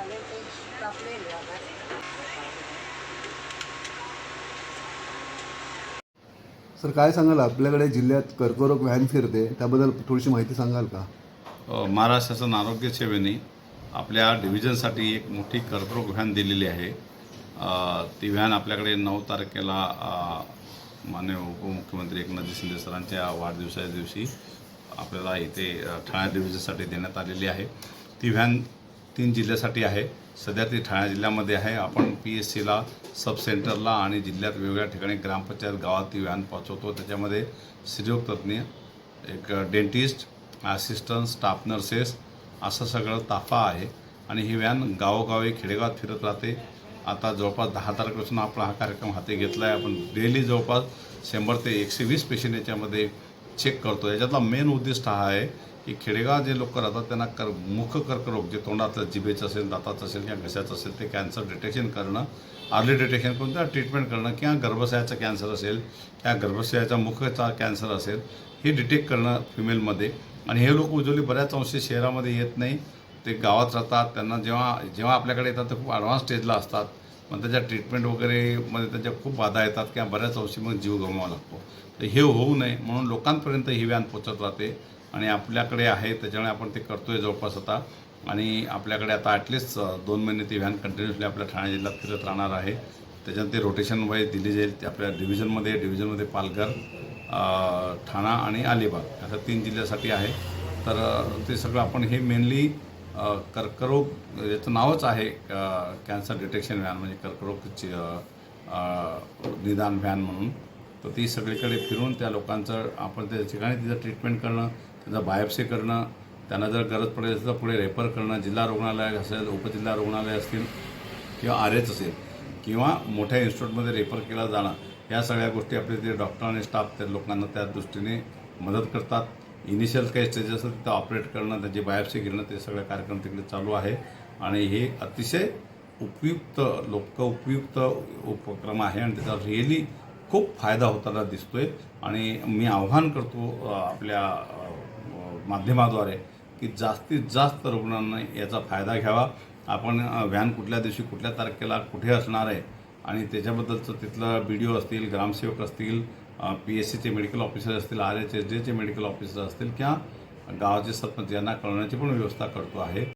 आले ते सर काय सांगाल? आपल्याकडे जिल्ह्यात कर्करोग व्हॅन फिरते त्याबद्दल थोडीशी माहिती सांगाल का? अ, महाराष्ट्र शासन आरोग्य सेवेने आपल्या डिव्हिजनसाठी एक मोठी कर्करोग व्हॅन दिलेली आहे. ती व्हॅन आपल्याकडे नऊ तारखेला अ, माननीय उपमुख्यमंत्री एकनाथ शिंदे सरांच्या वाढदिवसाच्या दिवशी आपल्याला इथे ठाणे डिव्हिजनसाठी देण्यात आलेली आहे. ती व्हॅन तीन जिल्ह्यासाठी आहे. सध्या ती ठाणे जिल्ह्यामध्ये आहे. आपण पी एस सीला सब सेंटरला आणि जिल्ह्यात वेगवेगळ्या ठिकाणी ग्रामपंचायत गावात ती व्हॅन पोहोचवतो. त्याच्यामध्ये स्त्रीरोग तज्ज्ञ एक डेंटिस्ट असिस्टंट स्टाफ नर्सेस असं सगळं ताफा आहे. आणि ही व्हॅन गावोगावी खेडेगावात फिरत राहते. आता जवळपास दहा तारखेपासून आपण हा कार्यक्रम हाती घेतला आहे आपण डेली जवळपास शंभर ते एकशे वीस पेशंट याच्यामध्ये चेक करतो. याच्यातला मेन उद्दिष्ट हा आहे की खेडेगाव जे लोक राहतात त्यांना कर मुख कर्करोग जे तोंडातलं जिभेचं असेल दाताचं असेल किंवा घशाचं असेल ते कॅन्सर डिटेक्शन करणं अर्ली डिटेक्शन करून त्या ट्रीटमेंट करणं किंवा गर्भाशयाचं कॅन्सर असेल किंवा गर्भाशयाचा मुखचा कॅन्सर असेल हे डिटेक्ट करणं फिमेलमध्ये आणि हे लोक उजवली बऱ्याच अंशी शहरामध्ये येत नाही. ते गावात राहतात त्यांना जेव्हा जेव्हा आपल्याकडे येतात ते खूप ॲडव्हान्स स्टेजला असतात. मग त्याच्या ट्रीटमेंट वगैरे मध्ये त्याच्या खूप बाधा येतात किंवा बऱ्याच अंशी मग जीव गमवावा लागतो. तर हे होऊ नये म्हणून लोकांपर्यंत ही व्हॅन पोचत राहते. आणि आपल्याकडे आहे त्याच्यामुळे आपण ते करतोय जवळपास आता. आणि आपल्याकडे आता ॲटलिस्ट दोन महिने ती व्हॅन कंटिन्युअसली आपल्या ठाणे जिल्ह्यात फिरत राहणार आहे. त्याच्यात ते रोटेशन वय दिली जाईल ते आपल्या डिव्हिजनमध्ये डिव्हिजनमध्ये पालघर ठाणा आणि अलिबाग. असं तीन जिल्ह्यासाठी आहे. तर ते सगळं आपण हे मेनली कर्करोग म्हणजे याचं नावच आहे कॅन्सर डिटेक्शन व्हॅन म्हणजे कर्करोगची निदान व्हॅन म्हणून. तर ती सगळीकडे फिरून त्या लोकांचं आपण त्या ठिकाणी तिचं ट्रीटमेंट करणं त्यांचा बायोप्सी करणं त्यांना जर गरज पडेल तर पुढे रेफर करणं जिल्हा रुग्णालय असेल उपजिल्हा रुग्णालय असतील किंवा आर एच असेल किंवा मोठ्या इन्स्टिट्यूटमध्ये रेफर केलं जाणं. या सगळ्या गोष्टी आपले ते डॉक्टर आणि स्टाफ त्या लोकांना त्या दृष्टीने मदत करतात. इनिशियल काही स्टेजेस असतात तिथं ऑपरेट करणं त्याची बायोप्सी घेणं ते सगळे कार्यक्रम तिकडे चालू आहे. आणि हे अतिशय उपयुक्त लोक उपयुक्त उपक्रम आहे आणि त्याचा रिअली खूप फायदा होताना दिसतोय. आणि मी आव्हान करतो आपल्या माध्यमाद्वारे की जास्तीत जास्त रुग्णांना याचा फायदा घ्यावा. आपण व्हॅन कुठल्या दिवशी कुठल्या तारखेला कुठे असणार आहे आणि त्याच्याबद्दलचं तिथलं बी डी ओ असतील ग्रामसेवक असतील पी एस सीचे मेडिकल ऑफिसर असतील आर एच एस डीचे मेडिकल ऑफिसर असतील किंवा गावाचे सरपंच यांना कळवण्याची पण व्यवस्था करतो आहे.